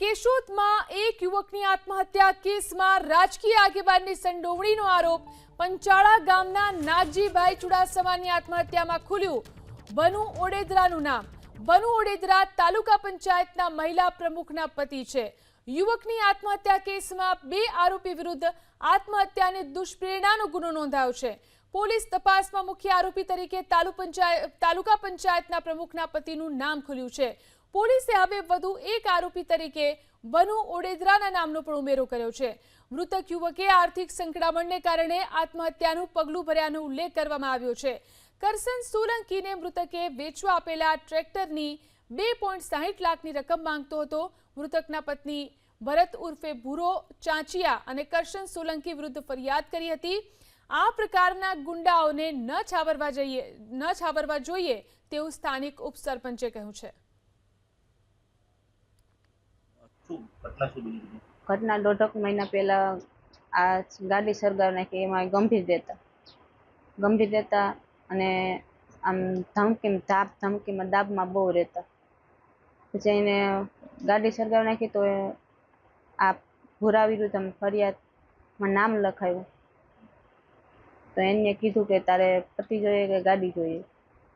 કેશોદમાં એક યુવકની આત્મહત્યા કેસમાં રાજકીય આગેવાનની સંડોવણીનો આરોપ. પંચાળા ગામના નાગજીભાઈ ચુડાસમાની આત્મહત્યામાં ખુલ્યું. બનુ ઓડેદરાનું નામ. બનુ ઓડેદરા તાલુકા પંચાયતના મહિલા પ્રમુખના પતિ છે. યુવકની આત્મહત્યા કેસમાં બે આરોપી વિરુદ્ધ આત્મહત્યાની દુષ્પ્રેરણાનો ગુનો નોંધાયો છે. પોલીસ તપાસમાં મુખ્ય આરોપી તરીકે તાલુકા પંચાયતના પ્રમુખના પતિનું નામ ખુલ્યું છે. પોલીસે હવે વધુ એક આરોપી તરીકે બનુ ઓડેદરાના નામનો પણ ઉમેરો કર્યો છે. મૃતક યુવકે આર્થિક સંકળામણને કારણે આત્મહત્યાનું પગલું ભર્યાનો ઉલ્લેખ કરવામાં આવ્યો છે. કરસન સોલંકીને મૃતકે વેચવા આપેલા ટ્રેક્ટરની બે પોઈન્ટ સાહીઠ લાખની રકમ માંગતો હતો. મૃતકના પત્ની ભરત ઉર્ફે ભૂરો ચાંચિયા અને કરશન સોલંકી વિરુદ્ધ ફરિયાદ કરી હતી. આ પ્રકારના ગુંડાઓને ન છાવરવા જઈએ, ન છાવરવા જોઈએ તેવું સ્થાનિક ઉપસરપંચે કહ્યું છે. ઘટના શું દોઢક મહિના પહેલા આ ગાડી સળગાવી નાખી, એમાં ગંભીર દેતા ગંભીર દેતા અને આમ ધમકી, ધાપ ધમકીમાં દાબમાં બહુ રહેતા. પછી એને ગાડી સળગાવી નાખી તો આ ભૂરા વિરુદ્ધ અમે ફરિયાદમાં નામ લખાયું. તો એને કીધું કે તારે પતિ જોઈએ કે ગાડી જોઈએ?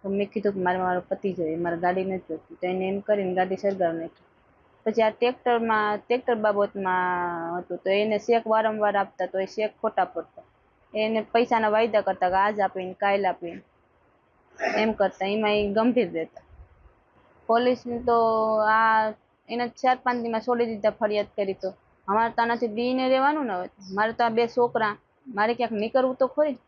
તો મેં કીધું કે મારે મારો પતિ જોઈએ, મારે ગાડી નથી જોઈતી. તો એને એમ કરીને ગાડી સળગાવી નાખી. પછી આ ટ્રેક્ટરમાં, ટ્રેક્ટર બાબતમાં હતું તો એને શેક વારંવાર આપતા, તો એ શેક ખોટા પડતા. એને પૈસાના વાયદા કરતા કે આજ આપીને, કાલ આપીને. એમ કરતા, એમાં એ ગંભીર રહેતા. પોલીસને તો આ, એને ચાર પાંચ દીમાં છોડી દીધા ફરિયાદ કરી તો. અમારે તો આનાથી બીને રહેવાનું ને મારે તો આ બે છોકરા, મારે ક્યાંક નીકળવું તો ખરી